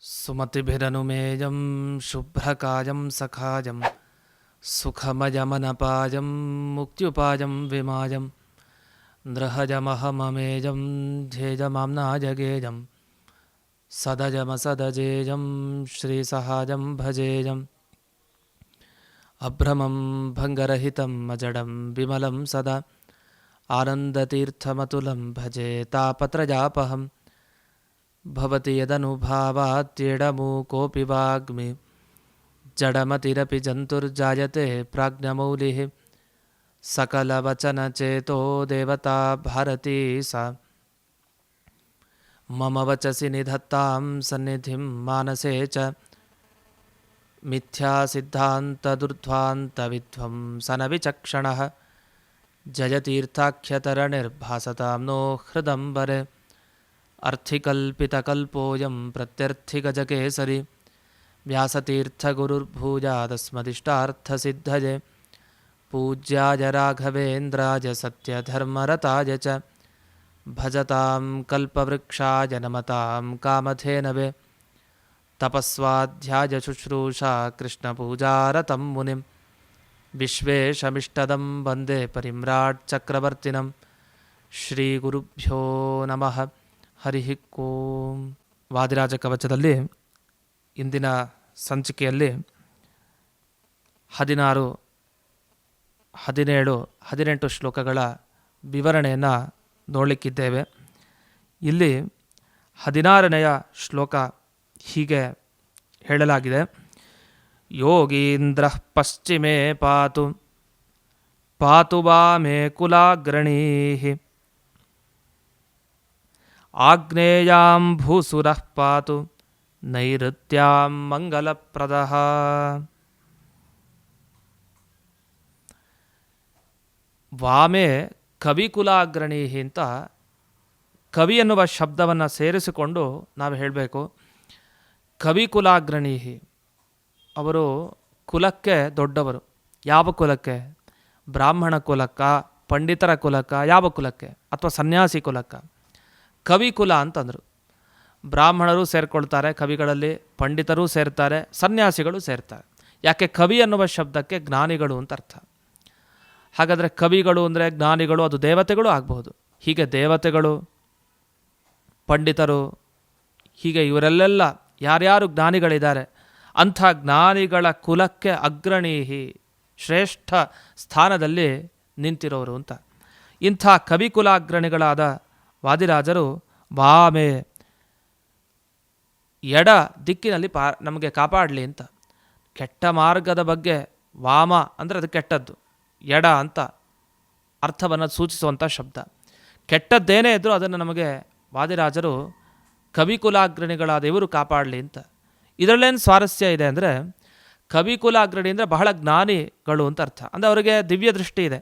सुमतिभिरनुमेयं शुभ्रकायं सखायं सुखमयमनपायं मुक्त्युपायं विमायं नृहजमहममेजं ध्येयमाम्नाजगेयं सदजमसदजेयं श्रीसहायं भजेयम् अभ्रमं भङ्गरहितम् अजडं विमलं सदा, आनन्दतीर्थमतुलं भजे तापत्रयापहम् भवति यदनुभावात्येडमूकोऽपि वाग्मि। जडमतिरपि जन्तुर्जायते देवता भारती सा। मम वचसि निधत्तां सन्निधिं मानसे च। मिथ्यासिद्धान्तदुर्ध्वान्तविध्वंसनविचक्षणः जयतीर्थाख्यतरणिर्भासतां नो हृदम्बरे। अर्थिकल्पितकल्पोऽयं प्रत्यर्थिगजकेसरि व्यासतीर्थगुरुर्भूजा तस्मदिष्टार्थसिद्धये पूज्याय राघवेन्द्राय सत्यधर्मरताय च भजतां कल्पवृक्षाय नमतां कामधेनवे तपस्वाध्याय शुश्रूषा कृष्णपूजारतं मुनिं विश्वेशमिष्टदं वंदे परिम्राट्चक्रवर्तिनं श्रीगुरुभ्यो नमः। ನಮಃ ಹರಿ ಓಂ ವಾದಿರಾಜ ಕವಚದಲ್ಲಿ ಇಂದಿನ ಸಂಚಿಕೆಯಲ್ಲಿ ಹದಿನಾರು, ಹದಿನೇಳು, ಹದಿನೆಂಟು ಶ್ಲೋಕಗಳ ವಿವರಣೆಯನ್ನು ನೋಡಲಿಕ್ಕಿದ್ದೇವೆ. ಇಲ್ಲಿ ಹದಿನಾರನೆಯ ಶ್ಲೋಕ ಹೀಗೆ ಹೇಳಲಾಗಿದೆ. ಯೋಗೀಂದ್ರ ಪಶ್ಚಿಮೇ ಪಾತು ಪಾತು ವಾಮೇ ಕುಲಾಗ್ರಣೀ. ಆಗ್ನೇಯಾಂ ಭೂಸುರಃ ಪಾತು ನೈಋತ್ಯಾಂ ಮಂಗಲಪ್ರದಃ ವಾಮೆ ಕವಿಕುಲಾಗ್ರಣಿ ಅಂತ ಕವಿ ಎನ್ನುವ ಶಬ್ದವನ್ನು ಸೇರಿಸಿಕೊಂಡು ನಾವು ಹೇಳಬೇಕು. ಕವಿಕುಲಾಗ್ರಣಿ ಅವರು ಕುಲಕ್ಕೆ ದೊಡ್ಡವರು. ಯಾವ ಕುಲಕ್ಕೆ? ಬ್ರಾಹ್ಮಣ ಕುಲಕ್ಕ, ಪಂಡಿತರ ಕುಲಕ್ಕ, ಯಾವ ಕುಲಕ್ಕೆ? ಅಥವಾ ಸನ್ಯಾಸಿ ಕುಲಕ್ಕ? ಕವಿ ಕುಲ ಅಂತಂದರು. ಬ್ರಾಹ್ಮಣರು ಸೇರಿಕೊಳ್ತಾರೆ ಕವಿಗಳಲ್ಲಿ, ಪಂಡಿತರು ಸೇರ್ತಾರೆ, ಸನ್ಯಾಸಿಗಳು ಸೇರ್ತಾರೆ. ಯಾಕೆ ಕವಿ ಅನ್ನುವ ಶಬ್ದಕ್ಕೆ ಜ್ಞಾನಿಗಳು ಅಂತ ಅರ್ಥ. ಹಾಗಾದರೆ ಕವಿಗಳು ಅಂದರೆ ಜ್ಞಾನಿಗಳು, ಅದು ದೇವತೆಗಳು ಆಗಬಹುದು. ಹೀಗೆ ದೇವತೆಗಳು, ಪಂಡಿತರು, ಹೀಗೆ ಇವರೆಲ್ಲೆಲ್ಲ ಯಾರ್ಯಾರು ಜ್ಞಾನಿಗಳಿದ್ದಾರೆ, ಅಂಥ ಜ್ಞಾನಿಗಳ ಕುಲಕ್ಕೆ ಅಗ್ರಣೀಹಿ ಶ್ರೇಷ್ಠ ಸ್ಥಾನದಲ್ಲಿ ನಿಂತಿರೋರು ಅಂತ. ಇಂಥ ಕವಿಕುಲಾಗ್ರಣಿಗಳಾದ ವಾದಿರಾಜರು ವಾಮೆ ಎಡ ದಿಕ್ಕಿನಲ್ಲಿ ಪಾ, ನಮಗೆ ಕಾಪಾಡಲಿ ಅಂತ. ಕೆಟ್ಟ ಮಾರ್ಗದ ಬಗ್ಗೆ ವಾಮ ಅಂದರೆ ಅದು ಕೆಟ್ಟದ್ದು. ಎಡ ಅಂತ ಅರ್ಥವನ್ನು ಸೂಚಿಸುವಂಥ ಶಬ್ದ. ಕೆಟ್ಟದ್ದೇನೇ ಇದ್ದರೂ ಅದನ್ನು ನಮಗೆ ವಾದಿರಾಜರು, ಕವಿಕುಲಾಗ್ರಣಿಗಳಾದ ಇವರು ಕಾಪಾಡಲಿ ಅಂತ. ಇದರಲ್ಲೇನು ಸ್ವಾರಸ್ಯ ಇದೆ ಅಂದರೆ ಕವಿಕುಲಾಗ್ರಣಿ ಅಂದರೆ ಬಹಳ ಜ್ಞಾನಿಗಳು ಅಂತ ಅರ್ಥ. ಅಂದರೆ ಅವರಿಗೆ ದಿವ್ಯ ದೃಷ್ಟಿ ಇದೆ.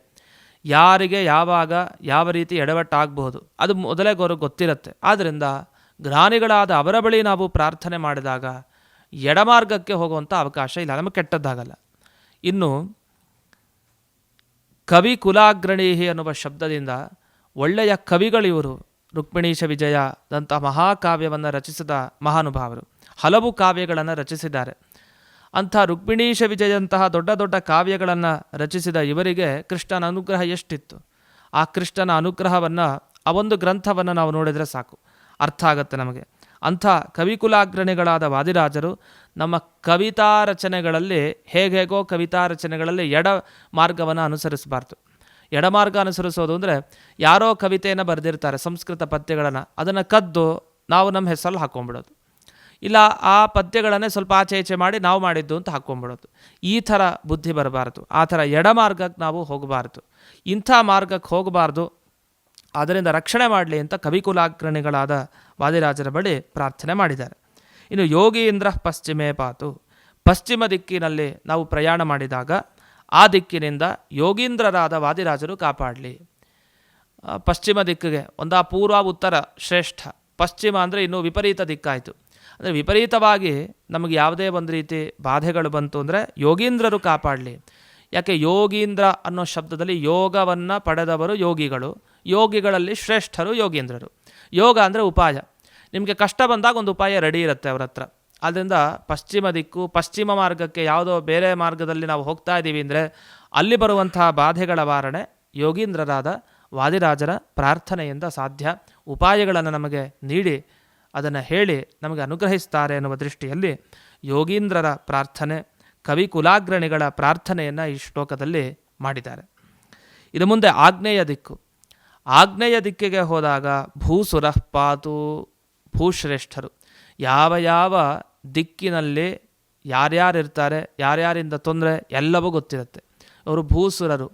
ಯಾರಿಗೆ ಯಾವಾಗ ಯಾವ ರೀತಿ ಎಡವಟ್ಟಾಗಬಹುದು, ಅದು ಮೊದಲೇ ಗೌರವ ಗೊತ್ತಿರುತ್ತೆ. ಆದ್ದರಿಂದ ಜ್ಞಾನಿಗಳಾದ ಅವರ ಬಳಿ ನಾವು ಪ್ರಾರ್ಥನೆ ಮಾಡಿದಾಗ ಎಡಮಾರ್ಗಕ್ಕೆ ಹೋಗುವಂಥ ಅವಕಾಶ ಇಲ್ಲ, ನಮಗೆ ಕೆಟ್ಟದ್ದಾಗಲ್ಲ. ಇನ್ನು ಕವಿ ಕುಲಾಗ್ರಣೀಹಿ ಅನ್ನುವ ಶಬ್ದದಿಂದ ಒಳ್ಳೆಯ ಕವಿಗಳಿವರು ರುಕ್ಮಿಣೀಶ ವಿಜಯದಂಥ ಮಹಾಕಾವ್ಯವನ್ನು ರಚಿಸಿದ ಮಹಾನುಭಾವರು. ಹಲವು ಕಾವ್ಯಗಳನ್ನು ರಚಿಸಿದ್ದಾರೆ. ಅಂಥ ರುಕ್ಮಿಣೀಶ ವಿಜಯಂತಹ ದೊಡ್ಡ ದೊಡ್ಡ ಕಾವ್ಯಗಳನ್ನು ರಚಿಸಿದ ಇವರಿಗೆ ಕೃಷ್ಣನ ಅನುಗ್ರಹ ಎಷ್ಟಿತ್ತು? ಆ ಕೃಷ್ಣನ ಅನುಗ್ರಹವನ್ನು, ಆ ಒಂದು ಗ್ರಂಥವನ್ನು ನಾವು ನೋಡಿದರೆ ಸಾಕು. ಅರ್ಥ ಆಗುತ್ತೆ ನಮಗೆ. ಅಂಥ ಕವಿಕುಲಾಗ್ರಣಿಗಳಾದ ವಾದಿರಾಜರು ನಮ್ಮ ಕವಿತಾ ರಚನೆಗಳಲ್ಲಿ ಹೇಗೇಗೋ ಕವಿತಾ ರಚನೆಗಳಲ್ಲಿ ಎಡ ಮಾರ್ಗವನ್ನು ಅನುಸರಿಸಬಾರ್ದು. ಎಡಮಾರ್ಗ ಅನುಸರಿಸೋದು ಅಂದರೆ ಯಾರೋ ಕವಿತೆಯನ್ನು ಬರೆದಿರ್ತಾರೆ, ಸಂಸ್ಕೃತ ಪದ್ಯಗಳನ್ನು. ಅದನ್ನು ಕದ್ದು ನಾವು ನಮ್ಮ ಹೆಸರಲ್ಲಿ ಹಾಕ್ಕೊಂಬಿಡೋದು ಇಲ್ಲ ಆ ಪದ್ಯಗಳನ್ನೇ ಸ್ವಲ್ಪ ಆಚೆ ಈಚೆ ಮಾಡಿ ನಾವು ಮಾಡಿದ್ದು ಅಂತ ಹಾಕ್ಕೊಂಬಿಡೋದು. ಈ ಥರ ಬುದ್ಧಿ ಬರಬಾರ್ದು. ಆ ಥರ ಎಡಮಾರ್ಗಕ್ಕೆ ನಾವು ಹೋಗಬಾರ್ದು. ಇಂಥ ಮಾರ್ಗಕ್ಕೆ ಹೋಗಬಾರ್ದು. ಅದರಿಂದ ರಕ್ಷಣೆ ಮಾಡಲಿ ಅಂತ ಕವಿಕುಲಾಗ್ರಣಿಗಳಾದ ವಾದಿರಾಜರ ಬಳಿ ಪ್ರಾರ್ಥನೆ ಮಾಡಿದ್ದಾರೆ. ಇನ್ನು ಯೋಗೀಂದ್ರ ಪಶ್ಚಿಮೇ ಪಾತು. ಪಶ್ಚಿಮ ದಿಕ್ಕಿನಲ್ಲಿ ನಾವು ಪ್ರಯಾಣ ಮಾಡಿದಾಗ ಆ ದಿಕ್ಕಿನಿಂದ ಯೋಗೀಂದ್ರರಾದ ವಾದಿರಾಜರು ಕಾಪಾಡಲಿ. ಪಶ್ಚಿಮ ದಿಕ್ಕಿಗೆ ಒಂದಾ ಪೂರ್ವ ಉತ್ತರ ಶ್ರೇಷ್ಠ. ಪಶ್ಚಿಮ ಅಂದರೆ ಇನ್ನೂ ವಿಪರೀತ ದಿಕ್ಕಾಯಿತು. ಅಂದರೆ ವಿಪರೀತವಾಗಿ ನಮಗೆ ಯಾವುದೇ ಒಂದು ರೀತಿ ಬಾಧೆಗಳು ಬಂತು ಅಂದರೆ ಯೋಗೀಂದ್ರರು ಕಾಪಾಡಲಿ. ಯಾಕೆ ಯೋಗೀಂದ್ರ ಅನ್ನೋ ಶಬ್ದದಲ್ಲಿ ಯೋಗವನ್ನು ಪಡೆದವರು ಯೋಗಿಗಳು. ಯೋಗಿಗಳಲ್ಲಿ ಶ್ರೇಷ್ಠರು ಯೋಗೀಂದ್ರರು. ಯೋಗ ಅಂದರೆ ಉಪಾಯ. ನಿಮಗೆ ಕಷ್ಟ ಬಂದಾಗ ಒಂದು ಉಪಾಯ ರೆಡಿ ಇರುತ್ತೆ ಅವ್ರ ಹತ್ರ. ಆದ್ದರಿಂದ ಪಶ್ಚಿಮ ದಿಕ್ಕು, ಪಶ್ಚಿಮ ಮಾರ್ಗಕ್ಕೆ ಯಾವುದೋ ಬೇರೆ ಮಾರ್ಗದಲ್ಲಿ ನಾವು ಹೋಗ್ತಾ ಇದ್ದೀವಿ ಅಂದರೆ ಅಲ್ಲಿ ಬರುವಂತಹ ಬಾಧೆಗಳ ವಾರಣೆ ಯೋಗೀಂದ್ರರಾದ ವಾದಿರಾಜರ ಪ್ರಾರ್ಥನೆಯಿಂದ ಸಾಧ್ಯ. ಉಪಾಯಗಳನ್ನು ನಮಗೆ ನೀಡಿ ಅದನ್ನು ಹೇಳಿ ನಮಗೆ ಅನುಗ್ರಹಿಸ್ತಾರೆ ಎನ್ನುವ ದೃಷ್ಟಿಯಲ್ಲಿ ಯೋಗೀಂದ್ರರ ಪ್ರಾರ್ಥನೆ, ಕವಿ ಕುಲಾಗ್ರಣಿಗಳ ಪ್ರಾರ್ಥನೆಯನ್ನು ಈ ಶ್ಲೋಕದಲ್ಲಿ ಮಾಡಿದ್ದಾರೆ. ಇದು ಮುಂದೆ ಆಗ್ನೇಯ ದಿಕ್ಕು. ಆಗ್ನೇಯ ದಿಕ್ಕಿಗೆ ಹೋದಾಗ ಭೂಸುರಃ ಪಾತು ಭೂಶ್ರೇಷ್ಠರು. ಯಾವ ಯಾವ ದಿಕ್ಕಿನಲ್ಲಿ ಯಾರ್ಯಾರಿರ್ತಾರೆ ಯಾರ್ಯಾರಿಂದ ತೊಂದರೆ ಎಲ್ಲವೂ ಗೊತ್ತಿರುತ್ತೆ. ಅವರು ಭೂಸುರರು.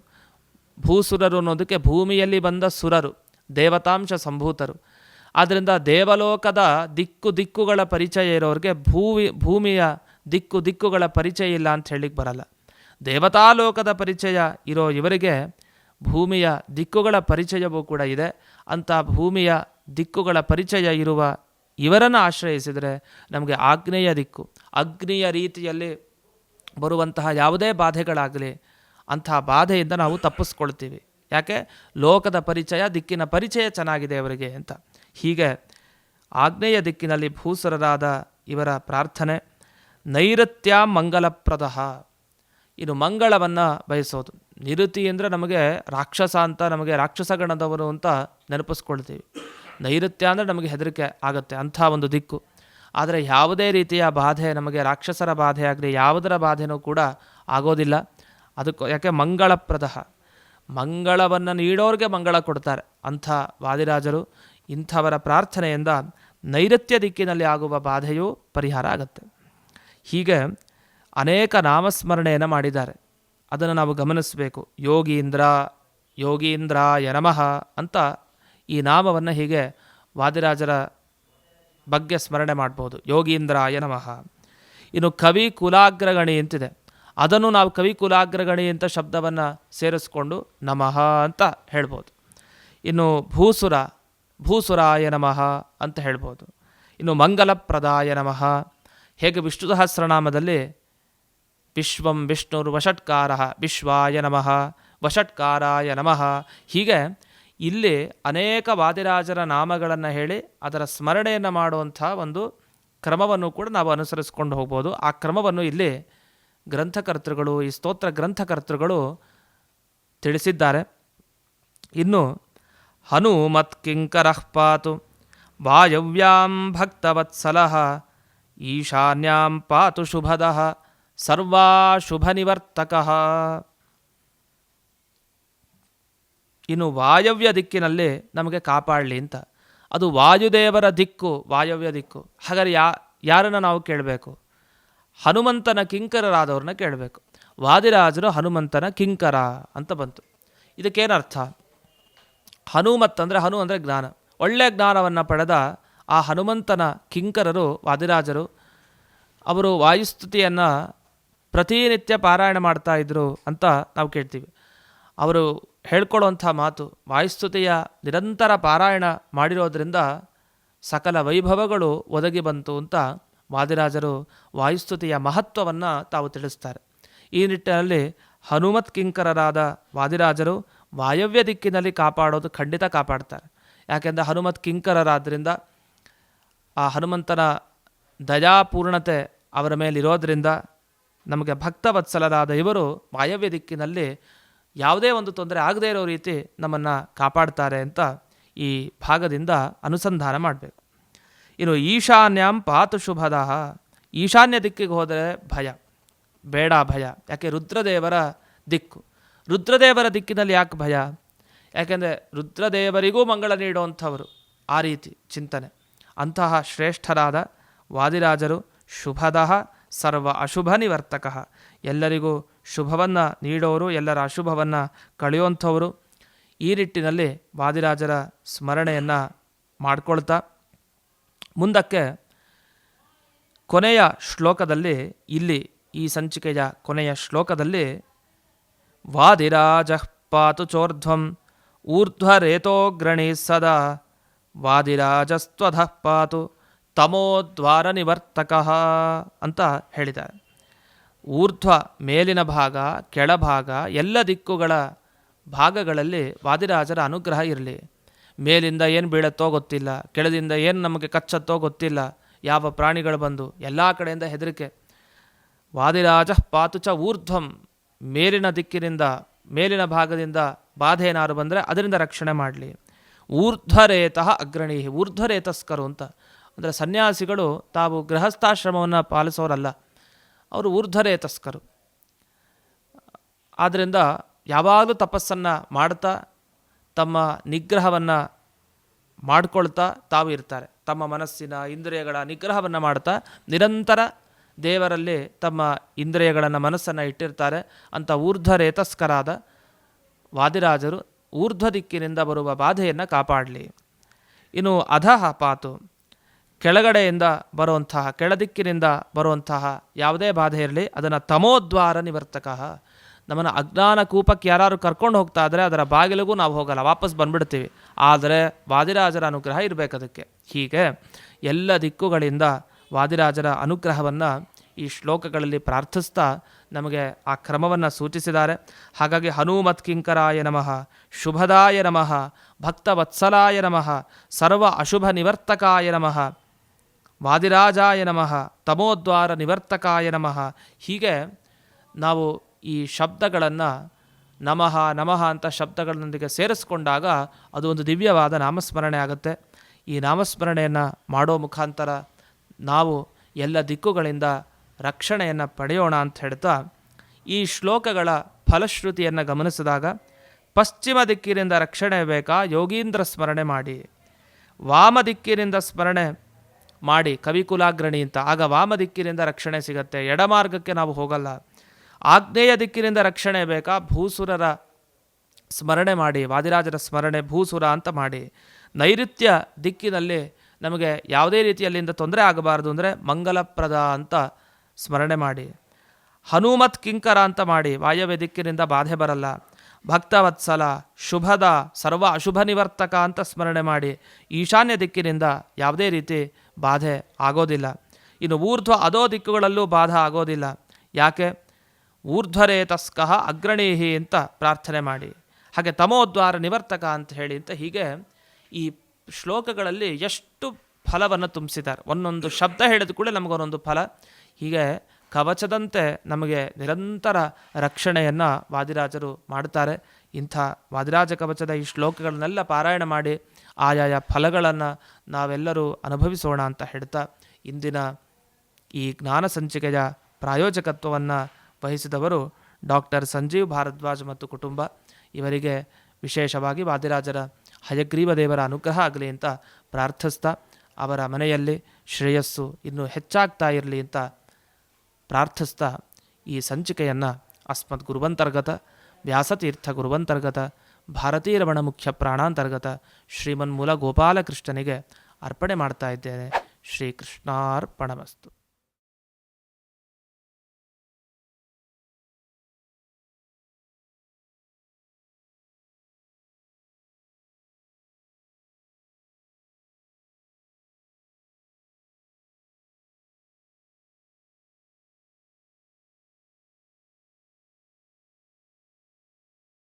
ಭೂಸುರರು ಅನ್ನೋದಕ್ಕೆ ಭೂಮಿಯಲ್ಲಿ ಬಂದ ಸುರರು, ದೇವತಾಂಶ ಸಂಭೂತರು. ಆದ್ದರಿಂದ ದೇವಲೋಕದ ದಿಕ್ಕು ದಿಕ್ಕುಗಳ ಪರಿಚಯ ಇರೋರಿಗೆ ಭೂವಿ, ಭೂಮಿಯ ದಿಕ್ಕು ದಿಕ್ಕುಗಳ ಪರಿಚಯ ಇಲ್ಲ ಅಂತ ಹೇಳಲಿಕ್ಕೆ ಬರಲ್ಲ. ದೇವತಾಲೋಕದ ಪರಿಚಯ ಇರೋ ಇವರಿಗೆ ಭೂಮಿಯ ದಿಕ್ಕುಗಳ ಪರಿಚಯವೂ ಕೂಡ ಇದೆ. ಅಂಥ ಭೂಮಿಯ ದಿಕ್ಕುಗಳ ಪರಿಚಯ ಇರುವ ಇವರನ್ನು ಆಶ್ರಯಿಸಿದರೆ ನಮಗೆ ಆಗ್ನೇಯ ದಿಕ್ಕು ಅಗ್ನಿಯ ರೀತಿಯಲ್ಲಿ ಬರುವಂತಹ ಯಾವುದೇ ಬಾಧೆಗಳಾಗಲಿ ಅಂತಹ ಬಾಧೆಯಿಂದ ನಾವು ತಪ್ಪಿಸ್ಕೊಳ್ತೀವಿ. ಯಾಕೆ? ಲೋಕದ ಪರಿಚಯ, ದಿಕ್ಕಿನ ಪರಿಚಯ ಚೆನ್ನಾಗಿದೆ ಅವರಿಗೆ ಅಂತ. ಹೀಗೆ ಆಗ್ನೇಯ ದಿಕ್ಕಿನಲ್ಲಿ ಭೂಸರರಾದ ಇವರ ಪ್ರಾರ್ಥನೆ ನೈಋತ್ಯ ಮಂಗಲಪ್ರದ ಇದು ಮಂಗಳವನ್ನು ಬಯಸೋದು. ನಿರುತಿ ಅಂದರೆ ನಮಗೆ ರಾಕ್ಷಸ ಅಂತ, ನಮಗೆ ರಾಕ್ಷಸಗಣದವರು ಅಂತ ನೆನಪಿಸ್ಕೊಳ್ತೀವಿ. ನೈಋತ್ಯ ಅಂದರೆ ನಮಗೆ ಹೆದರಿಕೆ ಆಗುತ್ತೆ, ಅಂಥ ಒಂದು ದಿಕ್ಕು. ಆದರೆ ಯಾವುದೇ ರೀತಿಯ ಬಾಧೆ, ನಮಗೆ ರಾಕ್ಷಸರ ಬಾಧೆ ಆಗಲಿ, ಯಾವುದರ ಬಾಧೆನೂ ಕೂಡ ಆಗೋದಿಲ್ಲ. ಅದಕ್ಕೆ ಯಾಕೆ ಮಂಗಳಪ್ರದ ಮಂಗಳವನ್ನು ನೀಡೋರಿಗೆ ಮಂಗಳ ಕೊಡ್ತಾರೆ ಅಂಥ ವಾದಿರಾಜರು. ಇಂಥವರ ಪ್ರಾರ್ಥನೆಯಿಂದ ನೈಋತ್ಯ ದಿಕ್ಕಿನಲ್ಲಿ ಆಗುವ ಬಾಧೆಯು ಪರಿಹಾರ ಆಗುತ್ತೆ. ಹೀಗೆ ಅನೇಕ ನಾಮಸ್ಮರಣೆಯನ್ನು ಮಾಡಿದ್ದಾರೆ. ಅದನ್ನು ನಾವು ಗಮನಿಸಬೇಕು. ಯೋಗೀಂದ್ರ ಯೋಗೀಂದ್ರ ಯನಮಃ ಅಂತ ಈ ನಾಮವನ್ನು ಹೀಗೆ ವಾದಿರಾಜರ ಬಗ್ಗೆ ಸ್ಮರಣೆ ಮಾಡ್ಬೋದು. ಯೋಗೀಂದ್ರ ಯನಮಃ ಇನ್ನು ಕವಿ ಕುಲಾಗ್ರಗಣಿ ಅಂತಿದೆ. ಅದನ್ನು ನಾವು ಕವಿ ಕುಲಾಗ್ರಗಣಿ ಅಂತ ಶಬ್ದವನ್ನು ಸೇರಿಸ್ಕೊಂಡು ನಮಃ ಅಂತ ಹೇಳ್ಬೋದು. ಇನ್ನು ಭೂಸುರ ಭೂಸುರಾಯ ನಮಃ ಅಂತ ಹೇಳ್ಬೋದು. ಇನ್ನು ಮಂಗಲಪ್ರದಾಯ ನಮಃ. ಹೇಗೆ ವಿಷ್ಣು ಸಹಸ್ರನಾಮದಲ್ಲಿ ವಿಶ್ವಂ ವಿಷ್ಣುರ್ ವಷಟ್ಕಾರ ವಿಶ್ವಾಯ ನಮಃ, ವಷಟ್ಕಾರಾಯ ನಮಃ. ಹೀಗೆ ಇಲ್ಲಿ ಅನೇಕ ವಾದಿರಾಜರ ನಾಮಗಳನ್ನು ಹೇಳಿ ಅದರ ಸ್ಮರಣೆಯನ್ನು ಮಾಡುವಂಥ ಒಂದು ಕ್ರಮವನ್ನು ಕೂಡ ನಾವು ಅನುಸರಿಸ್ಕೊಂಡು ಹೋಗ್ಬೋದು. ಆ ಕ್ರಮವನ್ನು ಇಲ್ಲಿ ಗ್ರಂಥಕರ್ತೃಗಳು, ಈ ಸ್ತೋತ್ರ ಗ್ರಂಥಕರ್ತೃಗಳು ತಿಳಿಸಿದ್ದಾರೆ. ಇನ್ನು ಹನುಮತ್ ಕಿಂಕರಃ ಪಾತು. ವಾಯವ್ಯಾಂ ಭಕ್ತವತ್ಸಲಃ, ಈಶಾನ್ಯಾಂ ಪಾತು ಶುಭದಃ, ಸರ್ವಾ ನಿವರ್ತಕ ನಿವರ್ತಕಃ ಇನ್ನು ವಾಯವ್ಯ ದಿಕ್ಕಿನಲ್ಲಿ ನಮಗೆ ಕಾಪಾಡಲಿ ಅಂತ. ಅದು ವಾಯುದೇವರ ದಿಕ್ಕು, ವಾಯವ್ಯ ದಿಕ್ಕು. ಹಾಗಾದ್ರೆ ಯಾ, ಯಾರನ್ನು ನಾವು ಕೇಳಬೇಕು? ಹನುಮಂತನ ಕಿಂಕರರಾದವ್ರನ್ನ ಕೇಳಬೇಕು. ವಾದಿರಾಜರು ಹನುಮಂತನ ಕಿಂಕರ ಅಂತ ಬಂತು. ಇದಕ್ಕೇನರ್ಥ? ಹನುಮತ್ ಅಂದರೆ ಹನು ಅಂದರೆ ಜ್ಞಾನ. ಒಳ್ಳೆಯ ಜ್ಞಾನವನ್ನು ಪಡೆದ ಆ ಹನುಮಂತನ ಕಿಂಕರರು, ವಾದಿರಾಜರು, ಅವರು ವಾಯುಸ್ತುತಿಯನ್ನು ಪ್ರತಿನಿತ್ಯ ಪಾರಾಯಣ ಮಾಡ್ತಾ ಇದ್ದರು ಅಂತ ನಾವು ಕೇಳ್ತೀವಿ. ಅವರು ಹೇಳ್ಕೊಳ್ಳುವಂಥ ಮಾತು, ವಾಯುಸ್ತುತಿಯ ನಿರಂತರ ಪಾರಾಯಣ ಮಾಡಿರೋದ್ರಿಂದ ಸಕಲ ವೈಭವಗಳು ಒದಗಿ ಬಂತು ಅಂತ ವಾದಿರಾಜರು ವಾಯುಸ್ತುತಿಯ ಮಹತ್ವವನ್ನು ತಾವು ತಿಳಿಸ್ತಾರೆ. ಈ ನಿಟ್ಟಿನಲ್ಲಿ ಹನುಮತ್ ಕಿಂಕರರಾದ ವಾದಿರಾಜರು ವಾಯವ್ಯ ದಿಕ್ಕಿನಲ್ಲಿ ಕಾಪಾಡೋದು ಖಂಡಿತ ಕಾಪಾಡ್ತಾರೆ. ಯಾಕೆಂದರೆ ಹನುಮತ್ ಕಿಂಕರರಾದ್ದರಿಂದ ಆ ಹನುಮಂತನ ದಯಾಪೂರ್ಣತೆ ಅವರ ಮೇಲಿರೋದ್ರಿಂದ ನಮಗೆ ಭಕ್ತವತ್ಸಲರಾದ ಇವರು ವಾಯವ್ಯ ದಿಕ್ಕಿನಲ್ಲಿ ಯಾವುದೇ ಒಂದು ತೊಂದರೆ ಆಗದೇ ಇರೋ ರೀತಿ ನಮ್ಮನ್ನು ಕಾಪಾಡ್ತಾರೆ ಅಂತ ಈ ಭಾಗದಿಂದ ಅನುಸಂಧಾನ ಮಾಡಬೇಕು. ಇನ್ನು ಈಶಾನ್ಯಂ ಪಾತು ಶುಭದ. ಈಶಾನ್ಯ ದಿಕ್ಕಿಗೆ ಹೋದರೆ ಭಯ, ಬೇಡ ಭಯ. ಯಾಕೆ? ರುದ್ರದೇವರ ದಿಕ್ಕು. ರುದ್ರದೇವರ ದಿಕ್ಕಿನಲ್ಲಿ ಯಾಕೆ ಭಯ? ಯಾಕೆಂದರೆ ರುದ್ರದೇವರಿಗೂ ಮಂಗಳ ನೀಡುವಂಥವರು ಆ ರೀತಿ ಚಿಂತನೆ. ಅಂತಹ ಶ್ರೇಷ್ಠರಾದ ವಾದಿರಾಜರು ಶುಭದಃ ಸರ್ವ ಅಶುಭ ನಿವರ್ತಕ. ಎಲ್ಲರಿಗೂ ಶುಭವನ್ನು ನೀಡೋರು, ಎಲ್ಲರ ಅಶುಭವನ್ನು ಕಳೆಯುವಂಥವರು ಈ ನಿಟ್ಟಿನಲ್ಲಿ ವಾದಿರಾಜರ ಸ್ಮರಣೆಯನ್ನು ಮಾಡಿಕೊಳ್ತಾ ಮುಂದಕ್ಕೆ ಕೊನೆಯ ಶ್ಲೋಕದಲ್ಲಿ, ಇಲ್ಲಿ ಈ ಸಂಚಿಕೆಯ ಕೊನೆಯ ಶ್ಲೋಕದಲ್ಲಿ ವಾದಿರಾಜ ಪಾತು ಚೋರ್ಧ್ವಂ ಊರ್ಧ್ವರೇತೋಗ್ರಣಿ ಸದಾ. ವಾದಿರಾಜಸ್ತ್ವಧಃ ಪಾತು ತಮೋದ್ವಾರ ನಿವರ್ತಕಃ ಅಂತ ಹೇಳಿದ್ದಾರೆ. ಊರ್ಧ್ವ ಮೇಲಿನ ಭಾಗ, ಕೆಳಭಾಗ, ಎಲ್ಲ ದಿಕ್ಕುಗಳ ಭಾಗಗಳಲ್ಲಿ ವಾದಿರಾಜರ ಅನುಗ್ರಹ ಇರಲಿ. ಮೇಲಿಂದ ಏನು ಬೀಳತ್ತೋ ಗೊತ್ತಿಲ್ಲ, ಕೆಳದಿಂದ ಏನು ನಮಗೆ ಕಚ್ಚತ್ತೋ ಗೊತ್ತಿಲ್ಲ, ಯಾವ ಪ್ರಾಣಿಗಳು ಬಂದು ಎಲ್ಲ ಕಡೆಯಿಂದ ಹೆದರಿಕೆ. ವಾದಿರಾಜ ಪಾತು ಚ ಊರ್ಧ್ವಂ ಮೇಲಿನ ದಿಕ್ಕಿನಿಂದ, ಮೇಲಿನ ಭಾಗದಿಂದ ಬಾಧೆ ಏನಾದ್ರು ಬಂದರೆ ಅದರಿಂದ ರಕ್ಷಣೆ ಮಾಡಲಿ. ಊರ್ಧ್ವರೇತಃ ಅಗ್ರಣಿ ಊರ್ಧ್ವರೇತಸ್ಕರು ಅಂತ. ಅಂದರೆ ಸನ್ಯಾಸಿಗಳು ತಾವು ಗೃಹಸ್ಥಾಶ್ರಮವನ್ನು ಪಾಲಿಸೋರಲ್ಲ, ಅವರು ಊರ್ಧ್ವರೇತಸ್ಕರು. ಆದ್ದರಿಂದ ಯಾವಾಗಲೂ ತಪಸ್ಸನ್ನು ಮಾಡ್ತಾ, ತಮ್ಮ ನಿಗ್ರಹವನ್ನು ಮಾಡಿಕೊಳ್ತಾ ತಾವು ಇರ್ತಾರೆ. ತಮ್ಮ ಮನಸ್ಸಿನ ಇಂದ್ರಿಯಗಳ ನಿಗ್ರಹವನ್ನು ಮಾಡ್ತಾ, ನಿರಂತರ ದೇವರಲ್ಲಿ ತಮ್ಮ ಇಂದ್ರಿಯಗಳನ್ನು ಮನಸ್ಸನ್ನು ಇಟ್ಟಿರ್ತಾರೆ. ಅಂತ ಊರ್ಧ್ವರೇತಸ್ಕರಾದ ವಾದಿರಾಜರು ಊರ್ಧ್ವ ದಿಕ್ಕಿನಿಂದ ಬರುವ ಬಾಧೆಯನ್ನು ಕಾಪಾಡಲಿ. ಇನ್ನು ಅಧಃ ಪಾತು ಕೆಳಗಡೆಯಿಂದ ಬರುವಂತಹ, ಕೆಳದಿಕ್ಕಿನಿಂದ ಬರುವಂತಹ ಯಾವುದೇ ಬಾಧೆ ಇರಲಿ, ಅದನ್ನು ತಮೋದ್ವಾರ ನಿವರ್ತಕ. ನಮ್ಮನ್ನು ಅಜ್ಞಾನ ಕೂಪಕ್ಕೆ ಯಾರು ಕರ್ಕೊಂಡು ಹೋಗ್ತಾ ಇದ್ದರೆ ಅದರ ಬಾಗಿಲಿಗೂ ನಾವು ಹೋಗಲ್ಲ, ವಾಪಸ್ ಬಂದ್ಬಿಡ್ತೀವಿ. ಆದರೆ ವಾದಿರಾಜರ ಅನುಗ್ರಹ ಇರಬೇಕು ಅದಕ್ಕೆ ಹೀಗೆ ಎಲ್ಲ ದಿಕ್ಕುಗಳಿಂದ ವಾದಿರಾಜರ ಅನುಗ್ರಹವನ್ನು ಈ ಶ್ಲೋಕಗಳಲ್ಲಿ ಪ್ರಾರ್ಥಿಸ್ತಾ ನಮಗೆ ಆ ಕ್ರಮವನ್ನು ಸೂಚಿಸಿದ್ದಾರೆ. ಹಾಗಾಗಿ ಹನುಮತ್ ಕಿಂಕರಾಯ ನಮಃ, ಶುಭದಾಯ ನಮಃ, ಭಕ್ತವತ್ಸಲಾಯ ನಮಃ, ಸರ್ವ ಅಶುಭ ನಿವರ್ತಕಾಯ ನಮಃ, ವಾದಿರಾಜಾಯ ನಮಃ, ತಮೋದ್ವಾರ ನಿವರ್ತಕಾಯ ನಮಃ. ಹೀಗೆ ನಾವು ಈ ಶಬ್ದಗಳನ್ನು ನಮಃ ನಮಃ ಅಂತ ಶಬ್ದಗಳೊಂದಿಗೆ ಸೇರಿಸ್ಕೊಂಡಾಗ ಅದು ಒಂದು ದಿವ್ಯವಾದ ನಾಮಸ್ಮರಣೆ ಆಗುತ್ತೆ. ಈ ನಾಮಸ್ಮರಣೆಯನ್ನು ಮಾಡೋ ಮುಖಾಂತರ ನಾವು ಎಲ್ಲ ದಿಕ್ಕುಗಳಿಂದ ರಕ್ಷಣೆಯನ್ನು ಪಡೆಯೋಣ ಅಂತ ಹೇಳ್ತಾ ಈ ಶ್ಲೋಕಗಳ ಫಲಶ್ರುತಿಯನ್ನು ಗಮನಿಸಿದಾಗ ಪಶ್ಚಿಮ ದಿಕ್ಕಿನಿಂದ ರಕ್ಷಣೆ ಬೇಕಾ? ಯೋಗೀಂದ್ರ ಸ್ಮರಣೆ ಮಾಡಿ. ವಾಮ ದಿಕ್ಕಿನಿಂದ ಸ್ಮರಣೆ ಮಾಡಿ. ಕವಿಕುಲಾಗ್ರಣಿ ಅಂತ. ಆಗ ವಾಮ ದಿಕ್ಕಿನಿಂದ ರಕ್ಷಣೆ ಸಿಗತ್ತೆ. ಎಡಮಾರ್ಗಕ್ಕೆ ನಾವು ಹೋಗಲ್ಲ. ಆಗ್ನೇಯ ದಿಕ್ಕಿನಿಂದ ರಕ್ಷಣೆ ಬೇಕಾ? ಭೂಸುರರ ಸ್ಮರಣೆ ಮಾಡಿ. ವಾದಿರಾಜರ ಸ್ಮರಣೆ ಭೂಸುರ ಅಂತ ಮಾಡಿ. ನೈಋತ್ಯ ದಿಕ್ಕಿನಲ್ಲಿ ನಮಗೆ ಯಾವುದೇ ರೀತಿಯಲ್ಲಿಂದ ತೊಂದರೆ ಆಗಬಾರದು ಅಂದರೆ ಮಂಗಲಪ್ರದ ಅಂತ ಸ್ಮರಣೆ ಮಾಡಿ. ಹನುಮತ್ ಕಿಂಕರ ಅಂತ ಮಾಡಿ. ವಾಯವ್ಯ ದಿಕ್ಕಿನಿಂದ ಬಾಧೆ ಬರಲ್ಲ. ಭಕ್ತವತ್ಸಲ, ಶುಭದ, ಸರ್ವ ಅಶುಭ ನಿವರ್ತಕ ಅಂತ ಸ್ಮರಣೆ ಮಾಡಿ. ಈಶಾನ್ಯ ದಿಕ್ಕಿನಿಂದ ಯಾವುದೇ ರೀತಿ ಬಾಧೆ ಆಗೋದಿಲ್ಲ. ಇನ್ನು ಊರ್ಧ್ವ ಅದೋ ದಿಕ್ಕುಗಳಲ್ಲೂ ಬಾಧ ಆಗೋದಿಲ್ಲ. ಯಾಕೆ? ಊರ್ಧ್ವರೇ ತಸ್ಕಃ ಅಗ್ರಣೀಹಿ ಅಂತ ಪ್ರಾರ್ಥನೆ ಮಾಡಿ. ಹಾಗೆ ತಮೋದ್ವಾರ ನಿವರ್ತಕ ಅಂತ ಹೇಳಿ ಅಂತ ಹೀಗೆ ಈ ಶ್ಲೋಕಗಳಲ್ಲಿ ಎಷ್ಟು ಫಲವನ್ನು ತುಂಬಿಸಿದ್ದಾರೆ. ಒಂದೊಂದು ಶಬ್ದ ಹೇಳಿದ ಕೂಡ ನಮಗೊಂದೊಂದು ಫಲ. ಹೀಗೆ ಕವಚದಂತೆ ನಮಗೆ ನಿರಂತರ ರಕ್ಷಣೆಯನ್ನು ವಾದಿರಾಜರು ಮಾಡ್ತಾರೆ ಇಂಥ ವಾದಿರಾಜ ಕವಚದ ಈ ಶ್ಲೋಕಗಳನ್ನೆಲ್ಲ ಪಾರಾಯಣ ಮಾಡಿ ಆಯಾಯ ಫಲಗಳನ್ನು ನಾವೆಲ್ಲರೂ ಅನುಭವಿಸೋಣ ಅಂತ ಹೇಳ್ತಾ ಇಂದಿನ ಈ ಜ್ಞಾನ ಸಂಚಿಕೆಯ ಪ್ರಾಯೋಜಕತ್ವವನ್ನು ವಹಿಸಿದವರು ಡಾಕ್ಟರ್ ಸಂಜೀವ್ ಭಾರದ್ವಾಜ್ ಮತ್ತು ಕುಟುಂಬ. ಇವರಿಗೆ ವಿಶೇಷವಾಗಿ ವಾದಿರಾಜರ ಹಯಗ್ರೀವ ದೇವರ ಅನುಗ್ರಹ ಆಗಲಿ ಅಂತ ಪ್ರಾರ್ಥಿಸ್ತಾ ಅವರ ಮನೆಯಲ್ಲಿ ಶ್ರೇಯಸ್ಸು ಇನ್ನೂ ಹೆಚ್ಚಾಗ್ತಾ ಇರಲಿ ಅಂತ ಪ್ರಾರ್ಥಿಸ್ತಾ ಈ ಸಂಚಿಕೆಯನ್ನು ಅಸ್ಮದ್ ಗುರುವಂತರ್ಗತ, ವ್ಯಾಸತೀರ್ಥ ಗುರುವಂತರ್ಗತ, ಭಾರತೀರಮಣ ಮುಖ್ಯ ಪ್ರಾಣಾಂತರ್ಗತ ಶ್ರೀಮನ್ಮೂಲ ಗೋಪಾಲಕೃಷ್ಣನಿಗೆ ಅರ್ಪಣೆ ಮಾಡ್ತಾ ಇದ್ದೇನೆ. ಶ್ರೀಕೃಷ್ಣಾರ್ಪಣಮಸ್ತು.